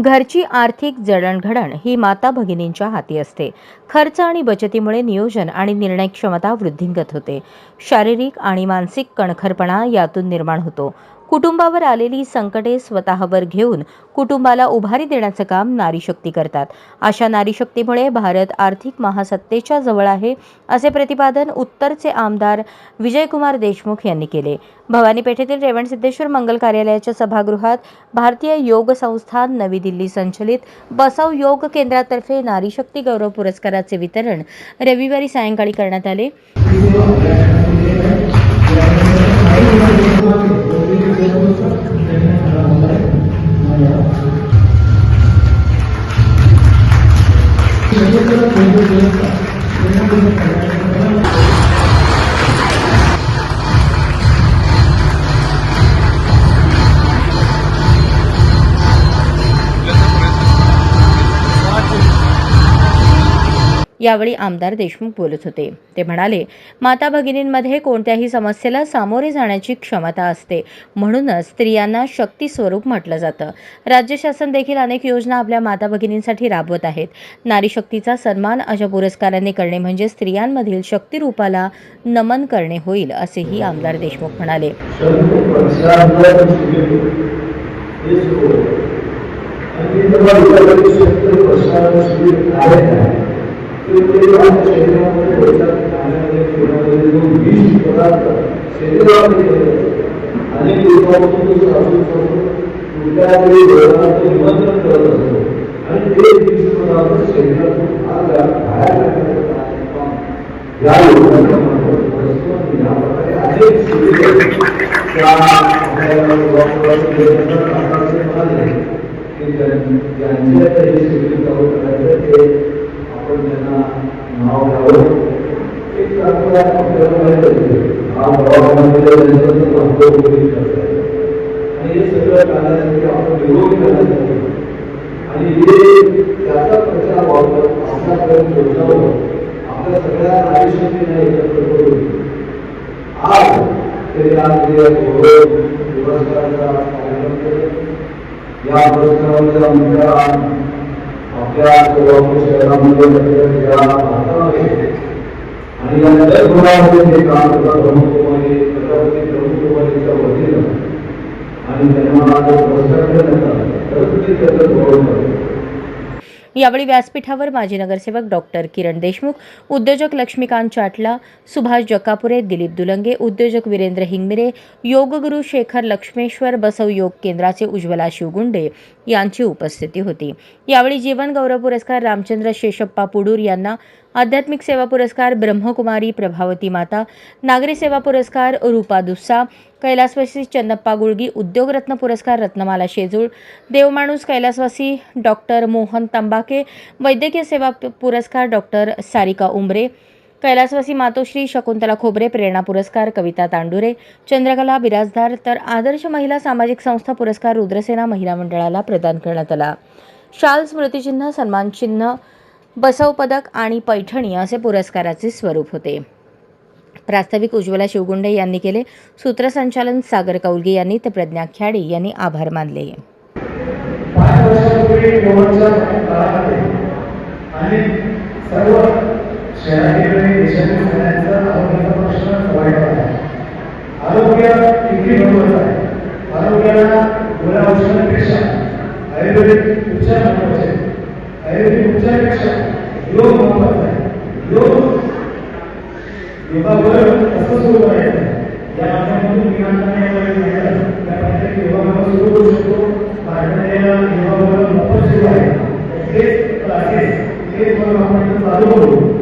घरची आर्थिक जडणघडण ही माता भगिनींच्या हाती असते. खर्च आणि बचतीमुळे नियोजन आणि निर्णय क्षमता वृद्धिंगत होते. शारीरिक आणि मानसिक कणखरपणा यातून निर्माण होतो. कुटुंबावर आलेली संकटे स्वतःवर घेऊन कुटुंबाला उभारी देण्याचं काम नारी शक्ती करतात. अशा नारी शक्तीमुळे भारत आर्थिक महासत्तेच्या जवळ आहे असे प्रतिपादन उत्तरचे आमदार विजयकुमार देशमुख यांनी केले. भवानी पेठेतील रेवणसिद्धेश्वर मंगल कार्यालयाच्या सभागृहात भारतीय योग संस्थान नवी दिल्ली संचलित बसव योग केंद्रातर्फे नारी शक्ती गौरव पुरस्काराचे वितरण रविवारी सायंकाळी करण्यात आले. Thank you. यावेळी आमदार देशमुख बोलत होते ते म्हणाले माता भगिनींमध्ये कोणत्याही समस्येला सामोरे जाण्याची क्षमता असते म्हणूनच स्त्रियांना शक्ती स्वरूप म्हटलं जातं राज्य शासन देखील अनेक योजना आपल्या माता भगिनींसाठी राबवत आहेत नारी शक्तीचा सन्मान अशा पुरस्काराने करणे म्हणजे स्त्रियांमधील शक्तिरूपाला नमन करणे होईल असेही आमदार देशमुख म्हणाले आणि अनेक दिवसापासून तो साधू कुठल्यातरी देवाचं निमंत्रण करत असतो आणि ते विष पदार्थ शरीरातून बाहेर बाहेर काढण्याचं या लोकांच्या या प्रकारे अनेक शिबिर त्या आपण त्यांना नाव घ्यावं एक आपल्याला माहीत हा आणि हे सगळं करण्यासाठी आपण निरोगी करण्यासाठी आणि हे त्याचा प्रचार आपल्यापर्यंत पोहोचावं आपल्या सगळ्या आयुष्याने एकत्र करून आज आज पुरस्काराचा कार्यक्रम केला या पुरस्काराच्या आमच्या आपल्या कोल्हापूर शहरामध्ये भारतामध्ये आणि या जगभरामध्ये जे काम करतात प्रमुख कुमारी छत्रपती प्रमुख कुमारीच्या वतीनं आणि त्यांना जो तर ते त्याचं गौरव करतात यावेळी व्यासपीठावर माजी नगरसेवक डॉक्टर किरण देशमुख उद्योजक लक्ष्मीकांत चाटला सुभाष जकापुरे दिलीप दुलंगे उद्योजक वीरेंद्र हिंगमिरे योगगुरू शेखर लक्ष्मेश्वर बसव योग केंद्राचे उज्ज्वला शिवगुंडे यांची उपस्थिती होती. यावेळी जीवन गौरव पुरस्कार रामचंद्र शेषप्पा पुडूर यांना आध्यात्मिक सेवा पुरस्कार ब्रह्मकुमारी प्रभावती माता नागरी सेवा पुरस्कार रूपा दुस्सा कैलासवासी चन्नप्पा गुळगी उद्योगरत्न पुरस्कार रत्नमाला शेजूळ देवमाणूस कैलासवासी डॉक्टर मोहन तंबाके वैद्यकीय सेवा पुरस्कार डॉक्टर सारिका उंबरे कैलासवासी मातोश्री शकुंतला खोबरे प्रेरणा पुरस्कार कविता तांडुरे चंद्रकला बिराजदार तर आदर्श महिला सामाजिक संस्था पुरस्कार रुद्रसेना महिला मंडळाला प्रदान करण्यात आला. शाल स्मृतिचिन्ह सन्मानचिन्ह बसव पदक आणि पैठणी असे पुरस्काराचे स्वरूप होते. प्रास्ताविक उज्ज्वला शिवगुंडे यांनी केले. सूत्रसंचालन सागर कौलगे यांनी तर प्रज्ञा ख्याडे यांनी आभार मानले. आरोग्याला गोळ्या औषधांपेक्षा योग महत्त्वाचा आहे योग योगावर कसं सुरू करायचं या माध्यमातून मी आता त्या योगावर सुरू करू शकतो. भारताने या योगावर मोफत सुरू आहे. तेच क्लासेस हे आपण चालू करू.